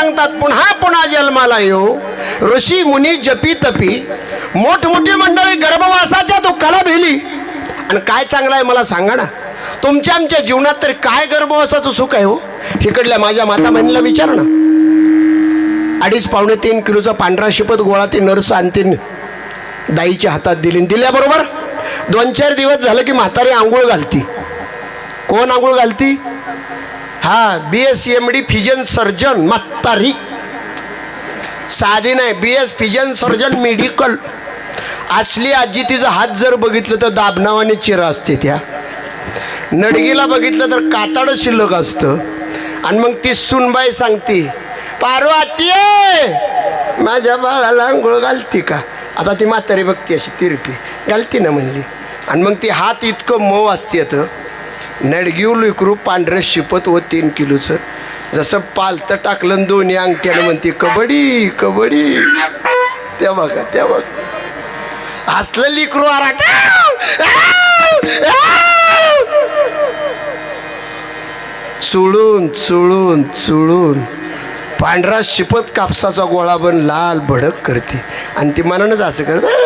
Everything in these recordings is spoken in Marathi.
सांगतात पुन्हा पुन्हा जन्माला येऊ. ऋषी मुनी जपी तपी मोठमोठी मंडळी गर्भवासाच्या दुःखाला भिली. आणि काय चांगलं आहे मला सांगा ना. तुमच्या आमच्या जीवनात तरी काय गर्भवासाचं सुख आहे हो? इकडल्या माझ्या माता बहिणीला विचार ना. अडीच पावणे तीन किलोचा पांढरा शिपत गोळा ती नर्स आणतीन दाईच्या हातात दिली दिल्याबरोबर दोन चार दिवस झालं की म्हातारी आंघोळ घालती. कोण आंघोळ घालती? हा B S M D physician surgeon म्हातारी. साधी नाही B S physician surgeon medical असली आजी तिचा हात जर बघितलं तर दाबनावाने चिरा असते त्या. नडगीला बघितलं तर कातड शिल्लक असतं. आणि मग ती सुनबाई सांगते पार्वती माझ्या बाळाला आंघोळ घालती का? आता ती म्हातारी बघती अशी तिरपी. घालती ना म्हणली. आणि मग ती हात इतकं मऊ असते तर नडगीव लिकरू पांढरं शिपत व तीन किलोचं. जसं पालतं टाकलं दोन्ही अंगठ्यानं म्हणते कबड्डी कबड्डी. त्या बघा त्या बघ. हसलं लिकरू आरा चुळून चुळून चुळून. पांढरा शिपत कापसाचा गोळा बन लाल भडक करते. आणि ती मनानंच असं करतं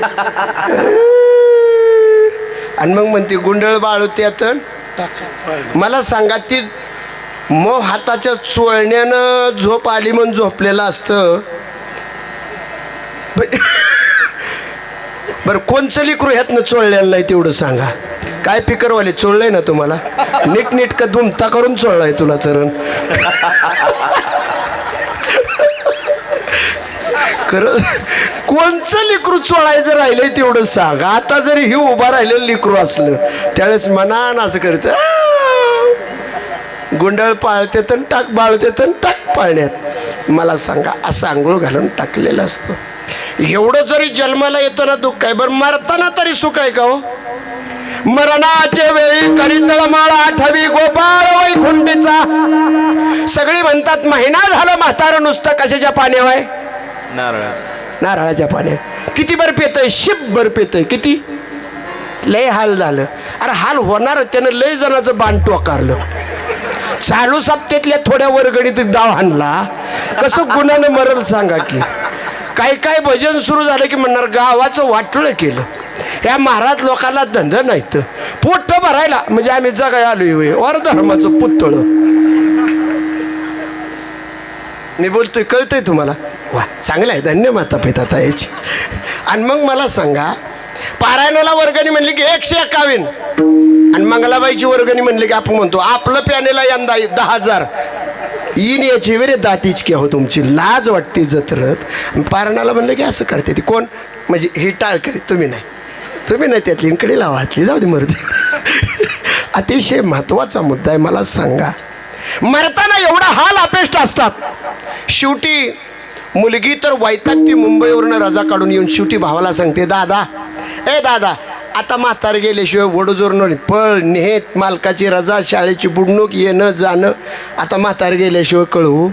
आणि मग म्हणते गुंडळ बाळ आता. मला सांगा ती मग हाताच्या चोळण्यानं झोप आली म्हणून झोपलेलं असतं. बरं कोणचं लिकरू ह्यातनं चोळलेलं नाही तेवढं सांगा. काय पिकरवाले चोळलंय ना तुम्हाला? नीट नीट का दुमता करून चोळलाय तुला तर खरं कोणचं लिकरू चोळायचं राहिलंय तेवढं सांग. आता जरी ही उभा राहिलेलं लिकरू असलं त्यावेळेस मनान असं करतं गुंडळ पाळते तर टाक बाळते तर टाक पाळण्यात. मला सांगा असं आंघोळ घालून टाकलेलं असतं. एवढं जरी जन्माला येतो ना दुःख आहे बरं मरताना तरी सुख आहे का हो? मरणाचे वेळी करीतळ माळा आठवी गोपाळ वैकुंठीचा. सगळी म्हणतात महिना झालं म्हातारं नुसतं कशाच्या पाण्यावर नारळ नारळाच्या पाण्यात. किती बर्फ येतंय शिप बर्फ येतंय किती? लय हाल झालं. अरे हाल होणार त्यानं लय जणाचं बाण टोकारलं. चालू सप्त्यातल्या थोड्या वरगडीत डाव हाणला. कसं गुन्ह्यानं मरल सांगा की. काही काय भजन सुरू झालं की म्हणणार गावाचं वाटलं केलं. या महाराज लोकांना धंद नाहीत. पोट भरायला म्हणजे आम्ही जगाय आलोय वर धर्माचं पुतळ. मी बोलतोय कळतंय तुम्हाला? वा चांगलं आहे. धन्य माता पिता ताईची. आणि मग मला सांगा पारायणाला वर्गणी म्हणली की एकशे एकावीन आणि मंगलाबाईची वर्गणी म्हणली की आपण म्हणतो आपलं पॅनेला यंदा दहा हजार. इन याची वेरे दातीच की हो तुमची. लाज वाटते जत्रत. पारणाला म्हणलं की असं करते ती. कोण? म्हणजे ही टाळ करीत तुम्ही नाही. तुम्ही नाही त्यातली. इकडे लावातली जाऊ दे मरते अतिशय महत्त्वाचा मुद्दा आहे. मला सांगा मरताना एवढा हाल अपेष्ट असतात. शेवटी मुलगी तर वैतागती मुंबईवरून रजा काढून येऊन शेवटी भावाला सांगते दादा ए दादा आता म्हातार गेल्याशिवाय वडोजोर न पळ नेत मालकाची रजा शाळेची बुडणूक येणं जाणं आता म्हातार गेल्याशिवाय कळवू?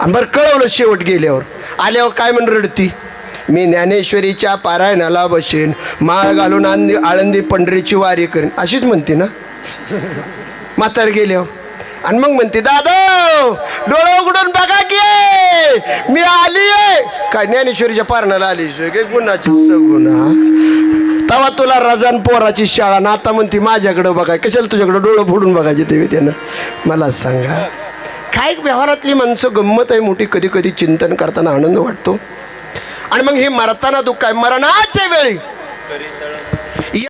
आणि बरं कळवलं शेवट गेल्यावर. आल्यावर काय म्हण रडती? मी ज्ञानेश्वरीच्या पारायणाला बसेन. माळ घालून आंदी आळंदी पंढरीची वारी करेन. अशीच म्हणते ना? म्हातार गेल्यावर. आणि मग म्हणते दादा डोळं उघडून बघा की मी आली आहे. काय ज्ञानेश्वरीच्या पारणाला आली काय गुणाची सगुणा तवा तुला रजान पोराची शाळा ना आता म्हणते माझ्याकडं बघाय कशाला तुझ्याकडं डोळं फोडून बघायचे ते त्यानं? मला सांगा. काय व्यवहारातली माणसं गंमत आहे मोठी कधी कधी चिंतन करताना आनंद वाटतो. आणि मग हे मरताना दुःख आहे. मरणाच्या वेळी